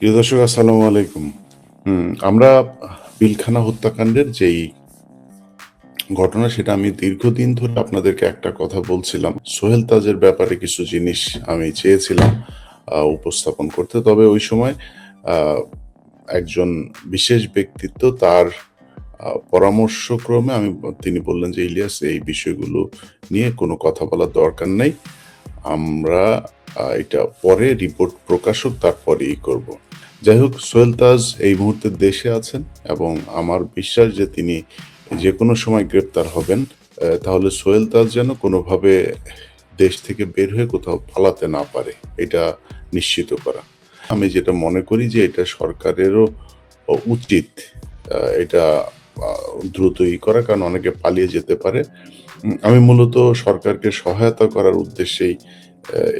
প্রিয় দর্শক, আসসালামু আলাইকুম। আমরা পিলখানা হত্যাকাণ্ডের যেই ঘটনা, সেটা আমি দীর্ঘদিন ধরে আপনাদেরকে একটা কথা বলছিলাম। সোহেল তাজের ব্যাপারে কিছু জিনিস আমি চেয়েছিলাম উপস্থাপন করতে। তবে ওই সময় একজন বিশেষ ব্যক্তিত্ব তার পরামর্শক্রমে আমি, তিনি বললেন যে, ইলিয়াস, এই বিষয়গুলো নিয়ে কোনো কথা বলার দরকার নেই। আমরা এটা পরে রিপোর্ট প্রকাশক তারপরেই করব। যাই হোক সোহেল তাজ এই মুহূর্তে দেশে আছেন এবং আমার বিশ্বাস যে তিনি যে কোনো সময় গ্রেপ্তার হবেন। তাহলে সোহেল তাজ যেন কোনোভাবে দেশ থেকে বের হয়ে কোথাও পালাতে না পারে, এটা নিশ্চিত করা। আমি যেটা মনে করি যে এটা সরকারেরও উচিত এটা দ্রুতই করা, কারণ অনেকে পালিয়ে যেতে পারে। আমি মূলত সরকারকে সহায়তা করার উদ্দেশ্যেই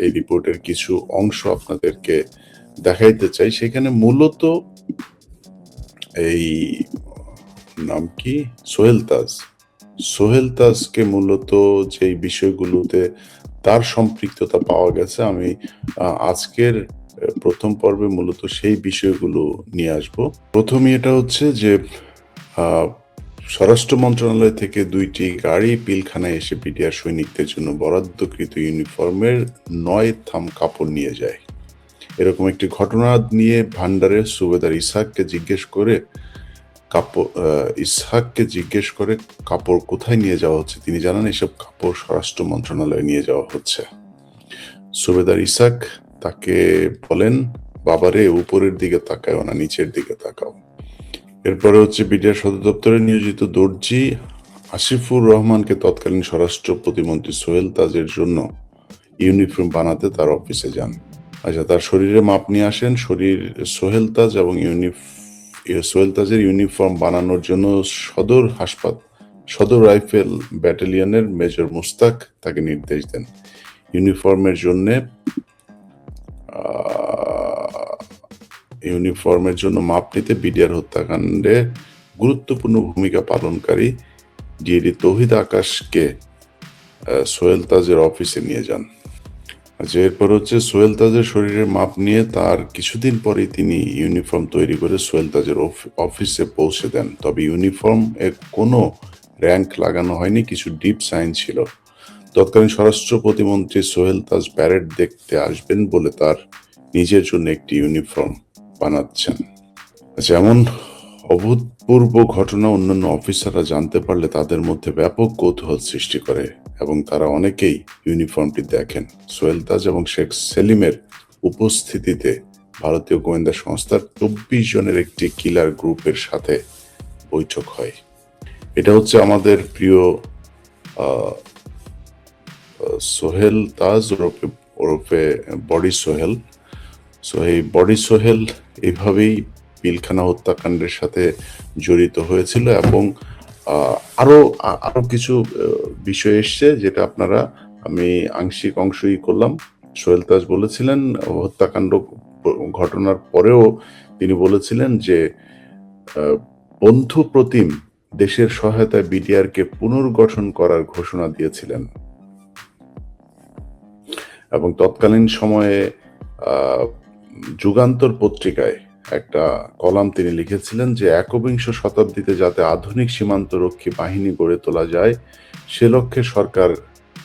এই রিপোর্টের কিছু অংশ আপনাদেরকে দেখাইতে চাই, সেখানে মূলত এই নাম কি? সোহেল তাজ। সোহেল তাজকে মূলত যেই বিষয়গুলোতে তার সম্পৃক্ততা পাওয়া গেছে, আমি আজকের প্রথম পর্বে মূলত সেই বিষয়গুলো নিয়ে আসব। প্রথমে এটা হচ্ছে যে স্বরাষ্ট্র মন্ত্রণালয় থেকে দুইটি গাড়ি পিলখানায় এসে পিডিআর সৈনিকদের জন্য বরাদ্দকৃত ইউনিফর্মের নয় থাম কাপড় নিয়ে যায়। এরকম একটি ঘটনা নিয়ে ভান্ডারের সুবেদার ইসহাককে জিজ্ঞেস করে, কাপড় ইসহাককে জিজ্ঞেস করে, কাপড় কোথায় নিয়ে যাওয়া হচ্ছে? তিনি জানান, এসব কাপড় স্বরাষ্ট্র মন্ত্রণালয়ে নিয়ে যাওয়া হচ্ছে। সুবেদার ইসাক তাকে বলেন, বাবারে, উপরের দিকে তাকায় না, নিচের দিকে তাকাও। এরপরে হচ্ছে বিডিআর সদর দপ্তরে নিয়োজিত দর্জি আসিফুর রহমানকে তৎকালীন স্বরাষ্ট্র প্রতিমন্ত্রী সোহেল তাজের জন্য ইউনিফর্ম বানাতে তার অফিসে যান। আচ্ছা তার শরীরে মাপ নিয়ে আসেন। শরীর সোহেল তাজ এবং ইউনিফ সোহেল তাজের ইউনিফর্ম বানানোর জন্য সদর হাসপাত, সদর রাইফেল ব্যাটালিয়নের মেজর মুস্তাক তাকে নির্দেশ দেন। ইউনিফর্মের জন্যে ইউনিফর্মের জন্য মাপ নিতে বিডিআর হত্যাকাণ্ডে গুরুত্বপূর্ণ ভূমিকা পালনকারী ডিএডি তহিদ আকাশকে সোহেল তাজের অফিসে নিয়ে যান। আচ্ছা এরপর হচ্ছে সোহেল তাজের শরীরের মাপ নিয়ে তার কিছুদিন পরেই তিনি ইউনিফর্ম তৈরি করে সোহেল তাজের অফ- অফিসে পৌঁছে দেন। তবে ইউনিফর্ম এ কোনো র্যাঙ্ক লাগানো হয়নি, কিছু ডিপ সাইন ছিল। তৎকালীন স্বরাষ্ট্র প্রতিমন্ত্রী সোহেল তাজ প্যারেড দেখতে আসবেন বলে তার নিজের জন্য একটি ইউনিফর্ম বানাচ্ছেন। যেমন অভূতপূর্ব ঘটনা অন্যান্য অফিসাররা জানতে পারলে তাদের মধ্যে ব্যাপক কৌতূহল সৃষ্টি করে এবং তারা অনেকেই ইউনিফর্মটি দেখেন। সোহেল তাজ এবং শেখ সেলিমের উপস্থিতিতে ভারতীয় গোয়েন্দা সংস্থার চব্বিশ জনের একটি কিলার গ্রুপের সাথে বৈঠক হয়। এটা হচ্ছে আমাদের প্রিয় সোহেল তাজ ওরফে ওরফে বডি সোহেল। সো এই বডি সোহেল এইভাবেই পিলখানা হত্যাকাণ্ডের সাথে জড়িত হয়েছিল এবং আহ, আরও আরও কিছু বিষয় এসছে যেটা আপনারা আমি আংশিক অংশই করলাম। সোহেল তাজ বলেছিলেন হত্যাকাণ্ড ঘটনার পরেও তিনি বলেছিলেন যে বন্ধু প্রতিম দেশের সহায়তায় বিডিআরকে পুনর্গঠন করার ঘোষণা দিয়েছিলেন। এবং তৎকালীন সময়ে যুগান্তর পত্রিকায় একটা কলাম তিনি লিখেছিলেন যে, একবিংশ শতাব্দীতে যাতে আধুনিক সীমান্তরক্ষী বাহিনী গড়ে তোলা যায়, সে লক্ষ্যে সরকার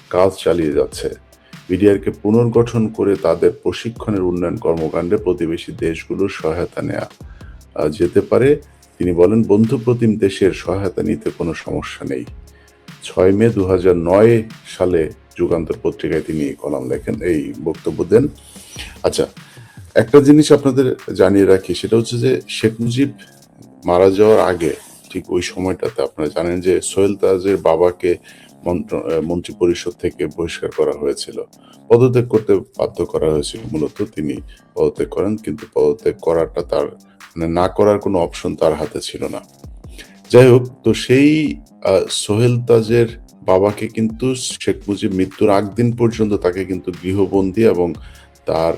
কাজ চালিয়ে যাচ্ছে। বিডিআরকে পুনর্গঠন করে তাদের প্রশিক্ষণের উন্নয়ন কর্মকাণ্ডে প্রতিবেশী দেশগুলোর সহায়তা নেওয়া যেতে পারে। তিনি বলেন বন্ধু প্রতিম দেশের সহায়তা নিতে কোনো সমস্যা নেই। ছয় মে দু নয় সালে যুগান্তর পত্রিকায় তিনি কলাম লেখেন, এই বক্তব্য দেন। আচ্ছা একটা জিনিস আপনাদের জানিয়ে রাখি, সেটা হচ্ছে যে শেখ মুজিব মারা যাওয়ার আগে, ঠিক ওই সময়টাতে আপনারা জানেন যে সোহেল তাজের বাবাকে মন্ত্র- পরিষদ থেকে বহিষ্কার করা হয়েছিল। পদত্যাগ করতে বাধ্য করা হয়েছিল, মূলত তিনি পদত্যাগ করেন, কিন্তু পদত্যাগ করাটা তার মানে না করার কোনো অপশন তার হাতে ছিল না। যাই হোক, তো সেই সোহেল তাজের বাবাকে কিন্তু শেখ মুজিব মৃত্যুর আগ দিন পর্যন্ত তাকে কিন্তু গৃহবন্দী এবং তার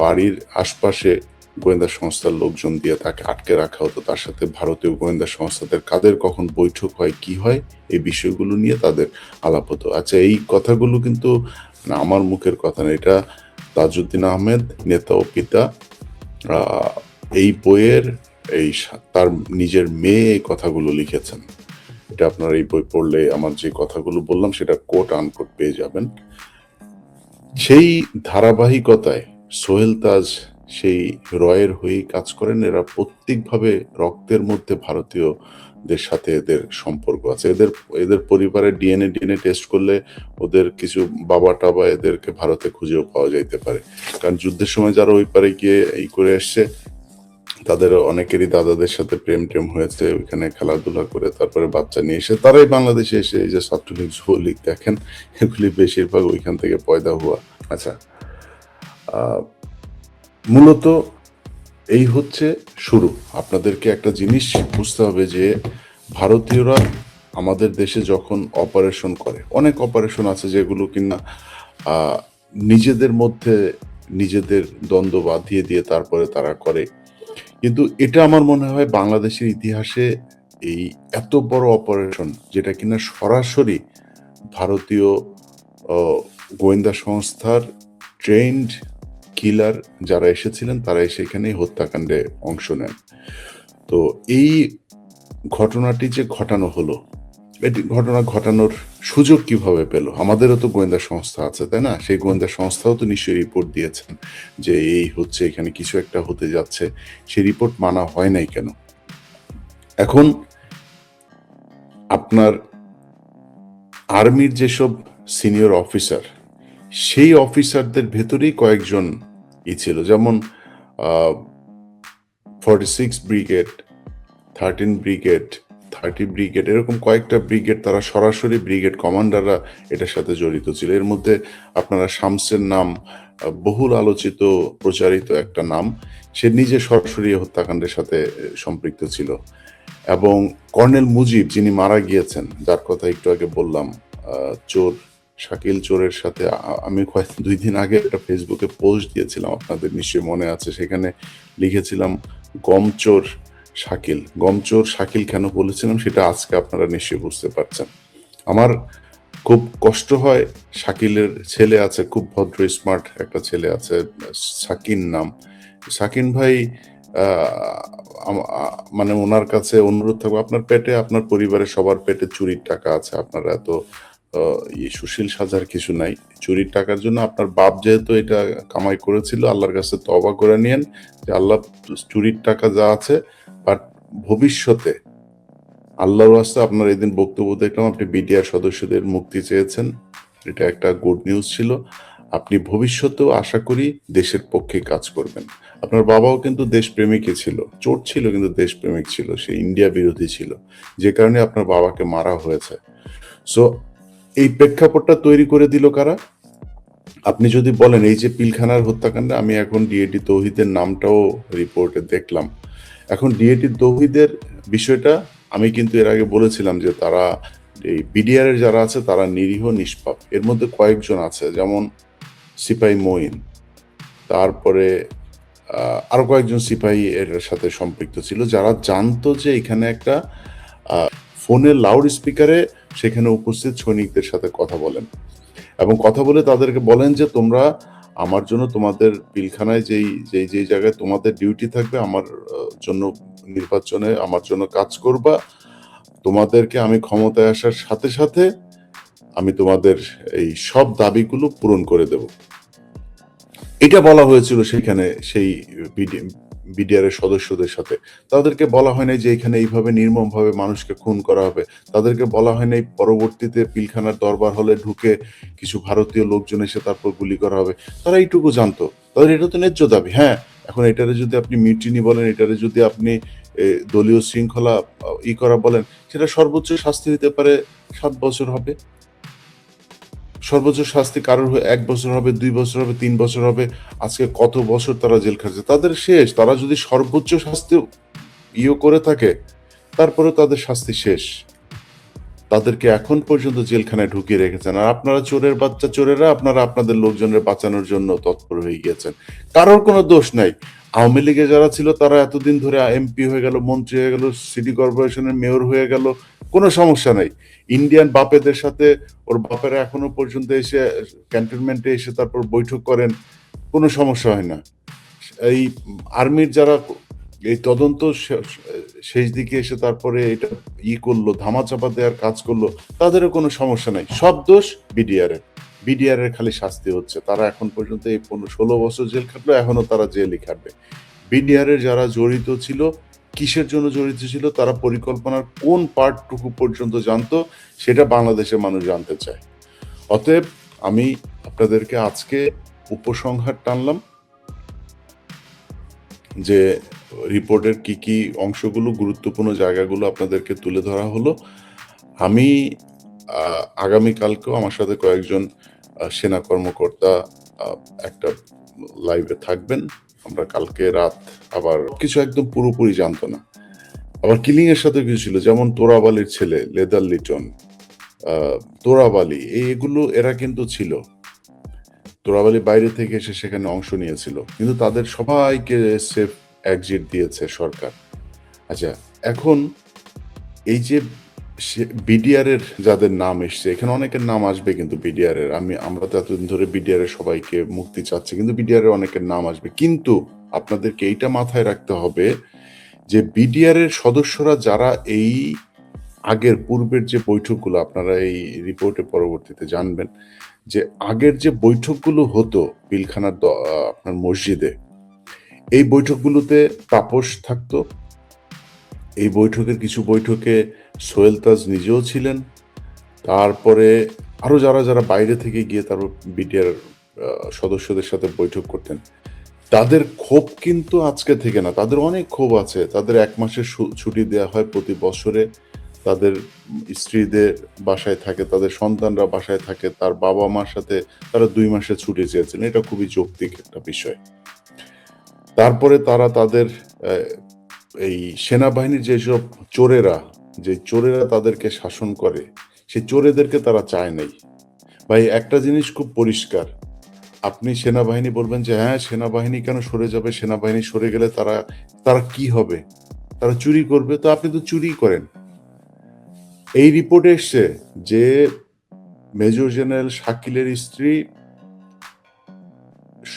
বাড়ির আশপাশে গোয়েন্দা সংস্থার লোকজন দিয়ে তাকে আটকে রাখা হতো। তার সাথে ভারতীয় গোয়েন্দা সংস্থাদের কাদের কখন বৈঠক হয়, কি হয়, এই বিষয়গুলো নিয়ে তাদের আলাপ হতো। আচ্ছা এই কথাগুলো কিন্তু আমার মুখের কথা না। এটা তাজউদ্দিন আহমেদ, নেতা ও পিতা এই বইয়ের এই তার নিজের মেয়ে এই কথাগুলো লিখেছেন। এটা আপনার এই বই পড়লে আমার যে কথাগুলো বললাম সেটা কোট আনকোট পেয়ে যাবেন। সেই ধারাবাহিকতায় সোহেল তাজ সেই রয়ের হয়েই কাজ করেন। এরা প্রত্যেকভাবে রক্তের মধ্যে ভারতীয়দের সাথে এদের সম্পর্ক আছে। এদের এদের পরিবারের ডিএনএ ডিএনএ টেস্ট করলে ওদের কিছু বাবা টাবা এদেরকে ভারতে খুঁজেও পাওয়া যাইতে পারে। কারণ যুদ্ধের সময় যারা ওই পারে গিয়ে এই করে এসছে তাদের অনেকেরই দাদাদের সাথে প্রেম টেম হয়েছে, ওইখানে খেলাধুলা করে তারপরে বাচ্চা নিয়ে এসে, তারাই বাংলাদেশে এসে এই যে ছাত্রলীগ যুবলীগ দেখেন, এগুলি বেশিরভাগ ওইখান থেকে পয়দা হওয়া। আচ্ছা মূলত এই হচ্ছে শুরু। আপনাদেরকে একটা জিনিস বুঝতে হবে যে ভারতীয়রা আমাদের দেশে যখন অপারেশন করে, অনেক অপারেশন আছে যেগুলো কিনা নিজেদের মধ্যে নিজেদের দ্বন্দ্ব বাঁধিয়ে দিয়ে তারপরে তারা করে। কিন্তু এটা আমার মনে হয় বাংলাদেশের ইতিহাসে এই এত বড় অপারেশন যেটা কিনা সরাসরি ভারতীয় গোয়েন্দা সংস্থার ট্রেন্ড কিলার যারা এসেছিলেন, তারা এসে এখানে হত্যাকাণ্ডে অংশ নেন। তো এই ঘটনাটি যে ঘটানো হলো এটি ঘটনা ঘটানোর সুযোগ কীভাবে পেল? আমাদেরও তো গোয়েন্দা সংস্থা আছে, তাই না? সেই গোয়েন্দা সংস্থাও তো নিশ্চয়ই রিপোর্ট দিয়েছেন যে এই হচ্ছে, এখানে কিছু একটা হতে যাচ্ছে। সেই রিপোর্ট মানা হয় নাই কেন? এখন আপনার আর্মির যেসব সিনিয়র অফিসার, সেই অফিসারদের ভেতরেই কয়েকজন ই ছিল। যেমন forty six brigade thirteen brigade thirty brigade এরকম কয়েকটা ব্রিগেড তারা সরাসরি ব্রিগেড কমান্ডাররা এটার সাথে জড়িত ছিল। এর মধ্যে আপনারা শামসের নাম বহুল আলোচিত, প্রচারিত একটা নাম, সে নিজে সরাসরি হত্যাকাণ্ডের সাথে সম্পৃক্ত ছিল। এবং কর্নেল মুজিব যিনি মারা গিয়েছেন, যার কথা একটু আগে বললাম চোর শাকিল চোরের সাথে আমি কয়েক দুই দিন আগে একটা ফেসবুকে পোস্ট দিয়েছিলাম, আপনাদের নিশ্চয়ই মনে আছে। সেখানে লিখেছিলাম, গম চোর শাকিল। গম চোর শাকিল কেন বলেছিলাম সেটা আজকে আপনারা নিশ্চয়ই বুঝতে পারছেন। আমার খুব কষ্ট হয় শাকিলের ছেলে আছে, খুব ভদ্র স্মার্ট একটা ছেলে আছে সাকিন নাম। সাকিন ভাই মানে ওনার কাছে অনুরোধ থাকবে, আপনার পেটে, আপনার পরিবারের সবার পেটে চুরির টাকা আছে, আপনারা এত সুশীল সাজার কিছু নাই। চুরির টাকার জন্য আপনার বাপ যেহেতু এটা কামাই করেছিল, আল্লাহর কাছে তবা করে নিয়েন যে আল্লাহ চুরির টাকা যা আছে বাট ভবিষ্যতে আল্লাহর রাস্তা আপনার এদিন বক্তব্য দেখলাম, আপনি বিডিআর সদস্যদের মুক্তি চেয়েছেন। এটা একটা গুড নিউজ ছিল। আপনি ভবিষ্যতেও আশা করি দেশের পক্ষে কাজ করবেন। আপনার বাবাও কিন্তু দেশপ্রেমিকই ছিল চোট ছিল কিন্তু দেশপ্রেমিক ছিল, সে ইন্ডিয়া বিরোধী ছিল। যে কারণে আপনার বাবাকে মারা হয়েছে। সো এই প্রেক্ষাপটটা তৈরি করে দিল কারা? আপনি যদি বলেন এই যে পিলখানার হত্যাকাণ্ডে আমি এখন ডিএডি তৌহিদের নামটাও রিপোর্টে দেখলাম। এখন ডিএটি তৌহিদের বিষয়টা আমি কিন্তু এর আগে বলেছিলাম যে তারা এই বিডিআর এর যারা আছে তারা নিরীহ নিষ্পাপ। এর মধ্যে কয়েকজন আছে যেমন সিপাহী মঈন। তারপরে আহ, আরও কয়েকজন সিপাহী এর সাথে সম্পৃক্ত ছিল যারা জানতো যে এখানে একটা ফোনের লাউড স্পিকারে সেখানে উপস্থিত সৈনিকদের সাথে কথা বলেন। এবং কথা বলে তাদেরকে বলেন যে, তোমরা আমার জন্য তোমাদের পিলখানায় যেই যেই যেই জায়গায় তোমাদের ডিউটি থাকবে, আমার জন্য নির্বাচনে আমার জন্য কাজ করবা। তোমাদেরকে আমি ক্ষমতায় আসার সাথে সাথে আমি তোমাদের এই সব দাবিগুলো পূরণ করে দেব। এটা বলা হয়েছিল সেখানে সেই বিডিআর এর সদস্যদের সাথে। তাদেরকে বলা হয় নাই যে এখানে এইভাবে নির্মমভাবে মানুষকে খুন করা হবে। তাদেরকে বলা হয় নাই পরবর্তীতে পিলখানার দরবার হলে ঢুকে কিছু ভারতীয় লোকজন এসে তারপর গুলি করা হবে। তারা এইটুকু জানতো। তাদের এটা তো ন্যায্য দাবি হ্যাঁ। এখন এটারে যদি আপনি মিউটিনি বলেন, এটারে যদি আপনি দলীয় শৃঙ্খলা ই করা বলেন, সেটা সর্বোচ্চ শাস্তি দিতে পারে সাত বছর হবে। সর্বোচ্চ শাস্তি কারোর হয়ে এক বছর হবে, দুই বছর হবে, তিন বছর হবে, আজকে কত বছর তারা জেল খাটছে? তাদের শেষ। তারা যদি সর্বোচ্চ শাস্তি ইয়ে করে থাকে তারপরে তাদের শাস্তি শেষ। তাদেরকে এখন পর্যন্ত জেলখানায় ঢুকিয়ে রেখেছেন। আর আপনারা চোরের বাচ্চা চোরেরা, আপনারা আপনাদের লোকজনের বাঁচানোর জন্য তৎপর হয়ে গিয়েছেন। কারোর কোনো দোষ নাই। আওয়ামী লীগে যারা ছিল, তারা এতদিন ধরে এমপি হয়ে গেল, মন্ত্রী হয়ে গেল, সিটি কর্পোরেশনের মেয়র হয়ে গেল, কোনো সমস্যা নাই। ইন্ডিয়ান বাপেদের সাথে, ওর বাপেরা এখনও পর্যন্ত এসে ক্যান্টনমেন্টে এসে তারপর বৈঠক করেন, কোনো সমস্যা হয় না। এই আর্মির যারা, এই তদন্ত শেষ দিকে এসে তারপরে এটা ই করল, ধামাচাপা দেওয়ার কাজ করল, তাদেরও কোনো সমস্যা নাই। সব দোষ বিডিআর এর। বিডিআর এর খালি শাস্তি হচ্ছে। তারা এখন পর্যন্ত এই পনেরো ষোলো বছর জেল খাটলো এখনও তারা জেলই খাটবে। বিডিআর এর যারা জড়িত ছিল, কিসের জন্য জড়িত ছিল, তারা পরিকল্পনার কোন পার্টটুকু পর্যন্ত জানতো, সেটা বাংলাদেশের মানুষ জানতে চায়। অতএব আমি আপনাদেরকে আজকে উপসংহার টানলাম। যে রিপোর্টের কি কি অংশগুলো, গুরুত্বপূর্ণ জায়গাগুলো আপনাদেরকে তুলে ধরা হলো। আমি আগামীকালকেও আমার সাথে কয়েকজন সেনা কর্মকর্তা একটা লাইভে থাকবেন। আমরা কালকে রাত আবার কিছু একদম পুরোপুরি জানতো না। আবার কিলিং এর সাথে কিছু ছিল, যেমন তোরাবালির ছেলে, লেদার লিটন তোরাবালি এই এগুলো এরা কিন্তু ছিল। তোরাবালি বাইরে থেকে এসে সেখানে অংশ নিয়েছিল। কিন্তু তাদের সবাইকে সেফ এক্সিট দিয়েছে সরকার। আচ্ছা এখন এই যে বিডিআর এর যাদের নাম এসছে, এখানে অনেকের নাম আসবে কিন্তু বিডিআর এর আমি, আমরা তো এতদিন ধরে বিডিআর এর সবাইকে মুক্তি চাচ্ছি, কিন্তু বিডিআর এর অনেকের নাম আসবে। কিন্তু আপনাদেরকে এইটা মাথায় রাখতে হবে যে বিডিআর এর সদস্যরা যারা এই আগের পূর্বের যে বৈঠকগুলো, আপনারা এই রিপোর্টে পরবর্তীতে জানবেন যে আগের যে বৈঠকগুলো হতো পিলখানার আপনার মসজিদে, এই বৈঠকগুলোতে তাপস থাকতো। এই বৈঠকের কিছু বৈঠকে সোহেল তাজ নিজেও ছিলেন। তারপরে আরও যারা যারা বাইরে থেকে গিয়ে তারপর বিডিআর সদস্যদের সাথে বৈঠক করতেন, তাদের ক্ষোভ কিন্তু আজকে থেকে না, তাদের অনেক ক্ষোভ আছে। তাদের এক মাসের ছুটি দেওয়া হয় প্রতি বছরে। তাদের স্ত্রীদের বাসায় থাকে, তাদের সন্তানরা বাসায় থাকে, তার বাবা মার সাথে তারা দুই মাসে ছুটি চেয়েছেন। এটা খুবই যৌক্তিক একটা বিষয়। তারপরে তারা তাদের এই সেনাবাহিনীর যেসব চোরেরা, যে চোরেরা তাদেরকে শাসন করে সেই চোরেদেরকে তারা চায় নাই। ভাই, একটা জিনিস খুব পরিষ্কার। আপনি সেনাবাহিনী বলবেন যে হ্যাঁ সেনাবাহিনী কেন সরে যাবে? সেনাবাহিনী সরে গেলে তারা তারা কি হবে? তারা চুরি করবে? তো আপনি তো চুরি করেন। এই রিপোর্টে এসছে যে মেজর জেনারেল শাকিলের স্ত্রী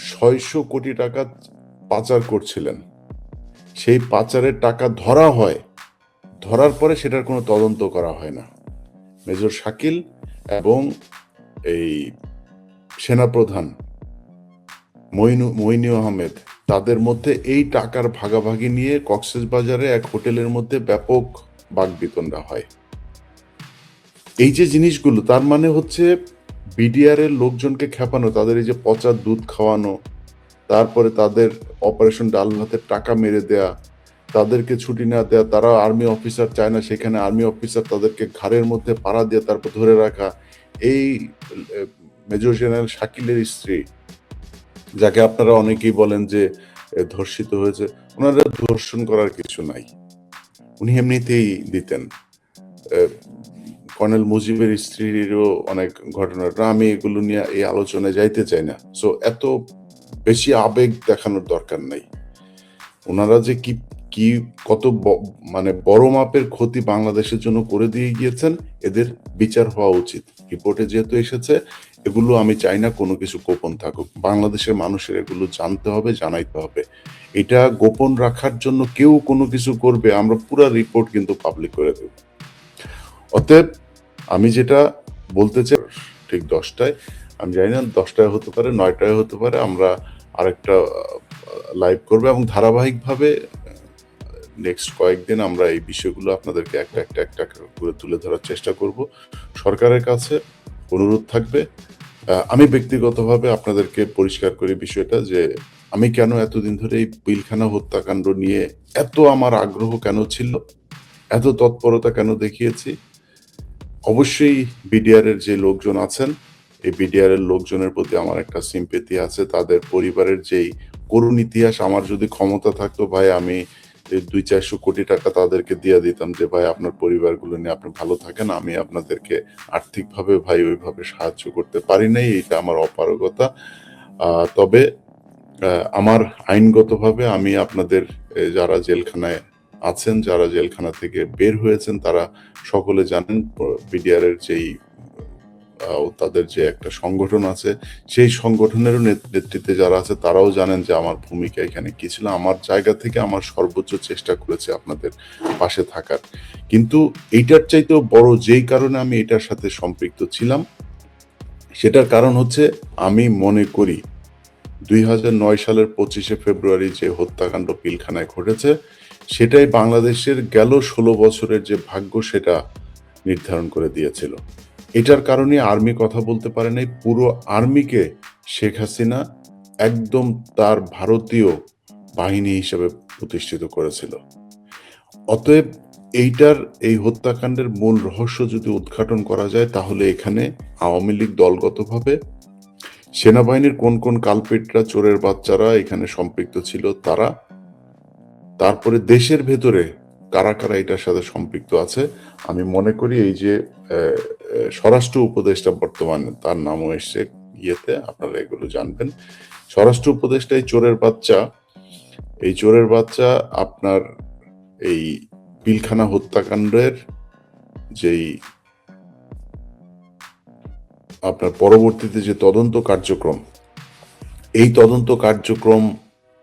ছয়শো কোটি টাকা পাচার করছিলেন। সেই পাচারের টাকা ধরা হয়, ধরার পরে সেটার কোনো তদন্ত করা হয় না। মেজর শাকিল এবং এই সেনাপ্রধান মইনু মইনু আহমেদ, তাদের মধ্যে এই টাকার ভাগাভাগি নিয়ে কক্সেস বাজারে এক হোটেলের মধ্যে ব্যাপক বাগবিতণ্ডা হয়। এই যে জিনিসগুলো, তার মানে হচ্ছে বিডিআর এর লোকজনকে খেপানো, তাদের এই যে পচা দুধ খাওয়ানো, তারপরে তাদের অপারেশন ডাল ভাতের টাকা মেরে দেয়া, তাদেরকে ছুটি না দেয়া, তারা আর্মি অফিসার চায় না সেখানে আর্মি অফিসার তাদেরকে ঘাড়ের মধ্যে পাড়া দিয়ে, তারপর ধরে রাখা। এই মেজর জেনারেল শাকিলের স্ত্রী, যাকে আপনারা অনেকেই বলেন যে ধর্ষিত হয়েছে, ওনারা ধর্ষণ করার কিছু নাই। উনি এমনিতেই দিতেন। কর্নেল মুজিবের স্ত্রীরও অনেক ঘটনা। আমি এগুলো নিয়ে এই আলোচনায় যাইতে চাই না। সো এত বেশি আবেগ দেখানোর দরকার নাই। ওনারা যে কি কি কত মানে বড় মাপের ক্ষতি বাংলাদেশের জন্য করে দিয়ে গিয়েছেন, এদের বিচার হওয়া উচিত। রিপোর্টে যেহেতু এসেছে, এগুলো আমি চাই না কোনো কিছু গোপন থাকুক। বাংলাদেশের মানুষের এগুলো জানতে হবে, জানাইতে হবে। এটা গোপন রাখার জন্য কেউ কোনো কিছু করবে, আমরা পুরো রিপোর্ট কিন্তু পাবলিক করে দেব। অতএব আমি যেটা বলতে চাই, ঠিক দশটায়, আমি জানি না, দশটায় হতে পারে, নয়টায় হতে পারে, আমরা আরেকটা লাইভ করব এবং ধারাবাহিকভাবে নেক্সট কয়েকদিন আমরা এই বিষয়গুলো আপনাদেরকে একটা একটা একটা করে তুলে ধরার চেষ্টা করব। সরকারের কাছে অনুরোধ থাকবে আমি ব্যক্তিগতভাবে আপনাদেরকে পরিষ্কার করি বিষয়টা যে, আমি কেন এতদিন ধরে এই পিলখানা হত্যাকাণ্ড নিয়ে এত আমার আগ্রহ কেন ছিল, এত তৎপরতা কেন দেখিয়েছি অবশ্যই বিডিআর এর যে লোকজন আছেন, এই বিডিআর এর লোকজনের প্রতি আমার একটা সিম্পেথি আছে। তাদের পরিবারের যেই করুণ ইতিহাস, আমার যদি ক্ষমতা থাকতো, ভাই, আমি দুই চারশো কোটি টাকা তাদেরকে দিয়ে দিতাম যে, ভাই, আপনার পরিবারগুলো নিয়ে আপনি ভালো থাকেন, আমি আপনাদেরকে আর্থিকভাবে, ভাই, ওইভাবে সাহায্য করতে পারি নাই। এটা আমার অপারগতা। তবে আমার আইনগতভাবে আমি আপনাদের যারা জেলখানায় আছেন, যারা জেলখানা থেকে বের হয়েছেন, তারা সকলে জানেন বিডিআর এর যেই তাদের যে একটা সংগঠন আছে, সেই সংগঠনেরও নেতৃত্বে যারা আছে, তারাও জানেন যে আমার ভূমিকা এখানে কি ছিল। আমার জায়গা থেকে আমার সর্বোচ্চ চেষ্টা করেছে আপনাদের পাশে থাকার। কিন্তু এইটার চাইতেও বড় যেই কারণে আমি এটার সাথে সম্পৃক্ত ছিলাম, সেটার কারণ হচ্ছে আমি মনে করি, দুই সালের পঁচিশে ফেব্রুয়ারি যে হত্যাকাণ্ড পিলখানায় ঘটেছে সেটাই বাংলাদেশের গেল ষোলো বছরের যে ভাগ্য সেটা নির্ধারণ করে দিয়েছিল। এটার কারণে আর্মি কথা বলতে পারে নাই, পুরো আর্মিকে শেখ হাসিনা একদম তার ভারতীয় বাহিনী হিসেবে প্রতিষ্ঠিত করেছিল। অতএব এইটার, এই হত্যাকাণ্ডের মূল রহস্য যদি উদ্ঘাটন করা যায়, তাহলে এখানে আওয়ামী লীগ দলগতভাবে সেনাবাহিনীর কোন কোন কালপেটরা, চোরের বাচ্চারা এখানে সম্পৃক্ত ছিল, তারা তারপরে দেশের ভেতরে কারা কারা এটার সাথে সম্পৃক্ত আছে, আমি মনে করি এই যে স্বরাষ্ট্র উপদেষ্টা বর্তমানে তার নামও এসছে ইয়েতে, আপনারা এগুলো জানবেন। স্বরাষ্ট্র উপদেষ্টা এই চোরের বাচ্চা, এই চোরের বাচ্চা আপনার এই পিলখানা হত্যাকাণ্ডের যেই আপনার পরবর্তীতে যে তদন্ত কার্যক্রম, এই তদন্ত কার্যক্রম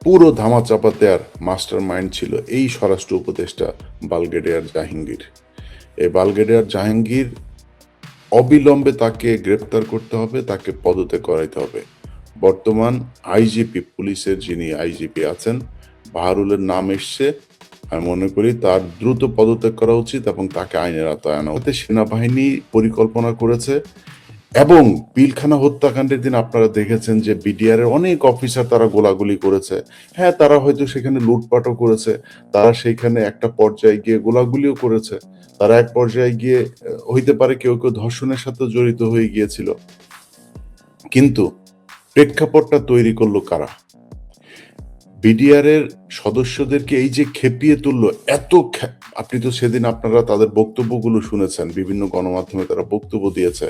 পুরো ধামাচাপা দেওয়ার মাস্টার মাইন্ড ছিল এই স্বরাষ্ট্র উপদেষ্টা বালগেডিয়ার জাহাঙ্গীর। এই বালগেডিয়ার জাহাঙ্গীর অবিলম্বে তাকে গ্রেপ্তার করতে হবে, তাকে পদত্যাগ করাইতে হবে। বর্তমান আইজিপি, পুলিশের যিনি আইজিপি আছেন, বাহারুলের নাম এসছে। আমি মনে করি তার দ্রুত পদত্যাগ করা উচিত এবং তাকে আইনের আওতায় আনা সেনাবাহিনী পরিকল্পনা করেছে এবং পিলখানা হত্যাকাণ্ডের দিন আপনারা দেখেছেন যে বিডিআর এর অনেক অফিসার তারা গোলাগুলি করেছে। হ্যাঁ তারা হয়তো সেখানে লুটপাটও করেছে। তারা সেইখানে একটা পর্যায়ে গিয়ে গোলাগুলিও করেছে। তারা এক পর্যায়ে গিয়ে হইতে পারে কেউ কেউ ধর্ষণের সাথে জড়িত হয়ে গিয়েছিল। কিন্তু প্রেক্ষাপটটা তৈরি করল কারা? বিডিআর এর সদস্যদেরকে এই যে খেপিয়ে তুললো, এত আপনি তো সেদিন আপনারা তাদের বক্তব্যগুলো শুনেছেন, বিভিন্ন গণমাধ্যমে তারা বক্তব্য দিয়েছে।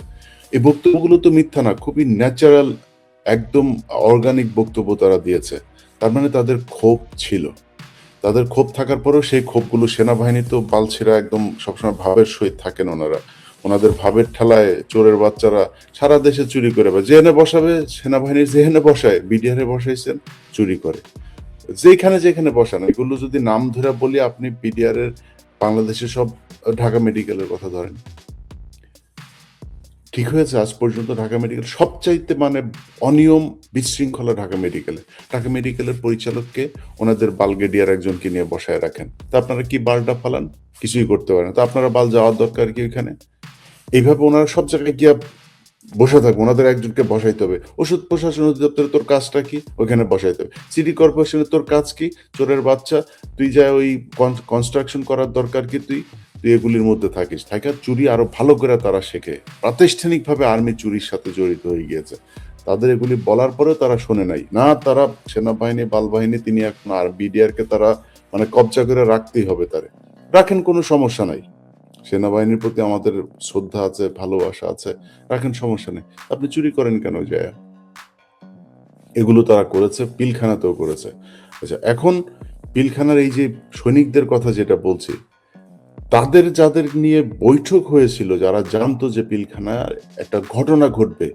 এই বক্তব্যগুলো তো মিথ্যা না, খুবই ন্যাচারাল একদম অর্গানিক বক্তব্য তারা দিয়েছে। তার মানে তাদের ক্ষোভ ছিল। তাদের ক্ষোভ থাকার পরেও সেই ক্ষোভগুলো সেনাবাহিনী তো বালছেরা একদম সবসময় ভাবের সহিত থাকেন ওনারা। ওনাদের ভাবের ঠেলায় চোরের বাচ্চারা সারা দেশে চুরি করে বা যেখানে বসাবে সেনাবাহিনীর যেখানে বসায়, বিডিআরে বসাইছেন, চুরি করে। যেখানে যেখানে বসান, এগুলো যদি নাম ধরে বলি, আপনি বিডিআর এর বাংলাদেশের সব ঢাকা মেডিকেলের কথা ধরেন। ঠিক হয়েছে, আজ পর্যন্ত ঢাকা মেডিকেল, সবচাইতে মানে অনিয়ম বিশৃঙ্খলা ঢাকা মেডিকেলে। ঢাকা মেডিকেলের পরিচালককে ওনাদের বালগেডিয়ার একজনকে নিয়ে বসায় রাখেন। তা আপনারা কি বালটা ফালান? কিছুই করতে পারেন তো আপনারা বাল যাওয়ার দরকার কি ওইখানে? এইভাবে ওনারা সব জায়গায় গিয়ে বসে থাকবে, ওনাদের একজনকে বসাইতে হবে। ওষুধ প্রশাসন অধিদপ্তরে তোর কাজটা কি? ওইখানে বসাইতে হবে। সিটি কর্পোরেশনের তোর কাজ কি? চোরের বাচ্চা, তুই যা ওই কনস্ট্রাকশন করার দরকার কি তুই তুই? এগুলির মধ্যে থাকিস। থাকার চুরি আরও ভালো করে তারা শেখে। প্রাতিষ্ঠানিকভাবে আর্মি চুরির সাথে জড়িত হয়ে গিয়েছে। তাদের এগুলি বলার পরেও তারা শোনে নাই। না, তারা সেনাবাহিনী, বালবাহিনী, তিনি এখন আর বিডিআর কে তারা মানে কবজা করে রাখতেই হবে তারে। রাখেন, কোনো সমস্যা নাই। সেনাবাহিনীর প্রতি আমাদের শ্রদ্ধা আছে, ভালোবাসা আছে, রাখেন, সমস্যা নেই। আপনি চুরি করেন কেন যায় এগুলো তারা করেছে, পিলখানাতেও করেছে। আচ্ছা এখন পিলখানার এই যে সৈনিকদের কথা যেটা বলছি তাদের যাদের নিয়ে বৈঠক হয়েছিল, যারা জানতো যে পিলখানায় একটা ঘটনা ঘটবে,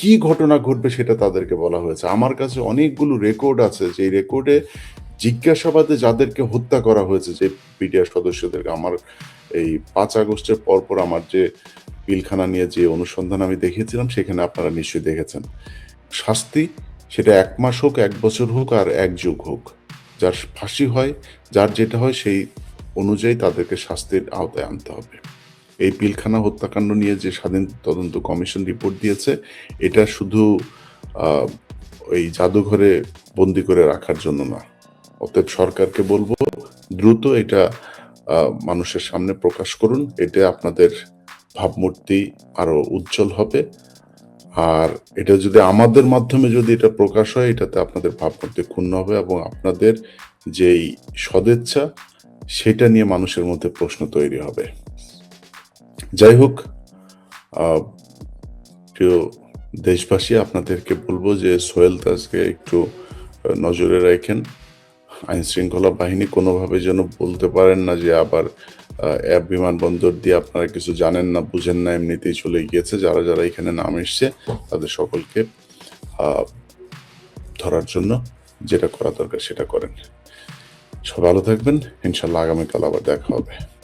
কি ঘটনা ঘটবে সেটা তাদেরকে বলা হয়েছে। আমার কাছে অনেকগুলো রেকর্ড আছে যে রেকর্ডে জিজ্ঞাসাবাদে যাদেরকে হত্যা করা হয়েছে, যে পিডিআর সদস্যদেরকে, আমার এই পাঁচ আগস্টের পরপর আমার যে পিলখানা নিয়ে যে অনুসন্ধান আমি দেখিয়েছিলাম, সেখানে আপনারা নিশ্চয়ই দেখেছেন। শাস্তি সেটা এক মাস হোক, এক বছর হোক, আর এক যুগ হোক। যার ফাঁসি হয়, যার যেটা হয়, সেই অনুযায়ী তাদেরকে শাস্তির আওতায় আনতে হবে। এই পিলখানা হত্যাকাণ্ড নিয়ে যে স্বাধীন তদন্ত কমিশন রিপোর্ট দিয়েছে, এটা শুধু ওই জাদুঘরে বন্দি করে রাখার জন্য না। অতএব সরকারকে বলব, দ্রুত এটা মানুষের সামনে প্রকাশ করুন। এতে আপনাদের ভাবমূর্তি আরও উজ্জ্বল হবে। আর এটা যদি আমাদের মাধ্যমে যদি এটা প্রকাশ হয়, এটাতে আপনাদের ভাবমূর্তি ক্ষুণ্ণ হবে এবং আপনাদের যেই সদিচ্ছা সেটা নিয়ে মানুষের মধ্যে প্রশ্ন তৈরি হবে। যাই হোক প্রিয় দেশবাসী, আপনাদেরকে বলব যে সোহেল দাসকে একটু নজরে রাখেন। আইন শৃঙ্খলা বাহিনী কোনোভাবে যেন বলতে পারেন না যে আবার এয়ার বিমানবন্দর দিয়ে আপনারা কিছু জানেন না, বুঝেন না, এমনিতেই চলে গিয়েছে। যারা যারা এখানে নাম এসছে, তাদের সকলকে ধরার জন্য যেটা করা দরকার সেটা করেন। সব ভালো থাকবেন। ইনশাল্লাহ আগামীকাল আবার দেখা হবে।